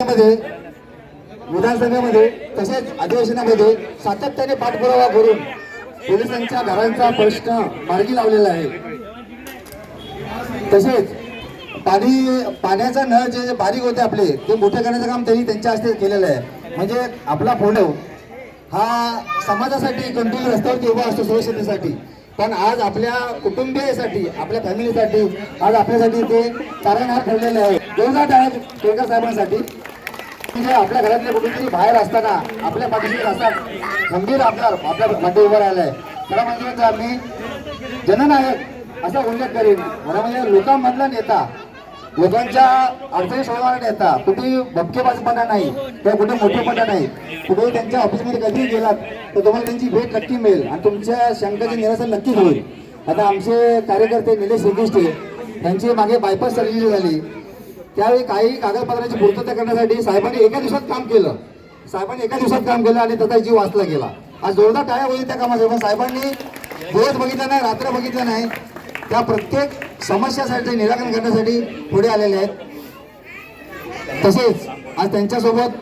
मध्ये विधानसभेमध्ये तसेच अधिवेशनामध्ये सातत्याने पाठपुरावा करून पोलिसांच्या घरांचा प्रश्न मार्गी लावलेला आहे. तसेच पाणी पाण्याचा नळ जे बारीक होते आपले ते मोठे करण्याचं काम त्यांनी त्यांच्या हस्ते केलेलं आहे. म्हणजे आपला फोटो हा समाजासाठी कंटिन्यू रस्त्यावरती उभा असतो सुरक्षितेसाठी पण आज आपल्या कुटुंबियासाठी आपल्या फॅमिलीसाठी आज आपल्यासाठी ते तारणहार ठेवलेले आहे. जोरदार आहे केळकर साहेबांसाठी म्हणजे आपल्या घरातले कुठेतरी बाहेर असताना आपल्या पाठीशी असा गंभीर आमदार आपल्या मध्ये उभा राहिलाय. आहे खरं म्हणजे, म्हणजे आम्ही जननायक असा उल्लेख करीन. खरं म्हणजे लोकांमधला नेता लोकांच्या अडचणी सोडवणारा नेता कुठे भपकेबाजपणा नाही किंवा कुठे मोठेपणा नाही कुठे त्यांच्या ऑफिसमध्ये कधी गेलात तर तुम्हाला त्यांची भेट नक्की मिळेल आणि तुमच्या शंकाचे निरासन नक्कीच होईल. आता आमचे कार्यकर्ते निलेश श्रीकृष्टे यांची मागे बायपास सर्जरी झाली. त्यावेळी काही कागदपत्राची पूर्तता करण्यासाठी साहेबांनी एका दिवसात काम केलं. साहेबांनी एका दिवसात काम केलं आणि त्याचा जीव वाचला गेला. आज जोरदार टाळ्या होईल त्या कामासाठी पण साहेबांनी दिवस बघितला नाही रात्र बघितलं नाही. त्या प्रत्येक समस्यासाठी निराकरण करण्यासाठी पुढे आलेले आहेत. तसेच आज त्यांच्यासोबत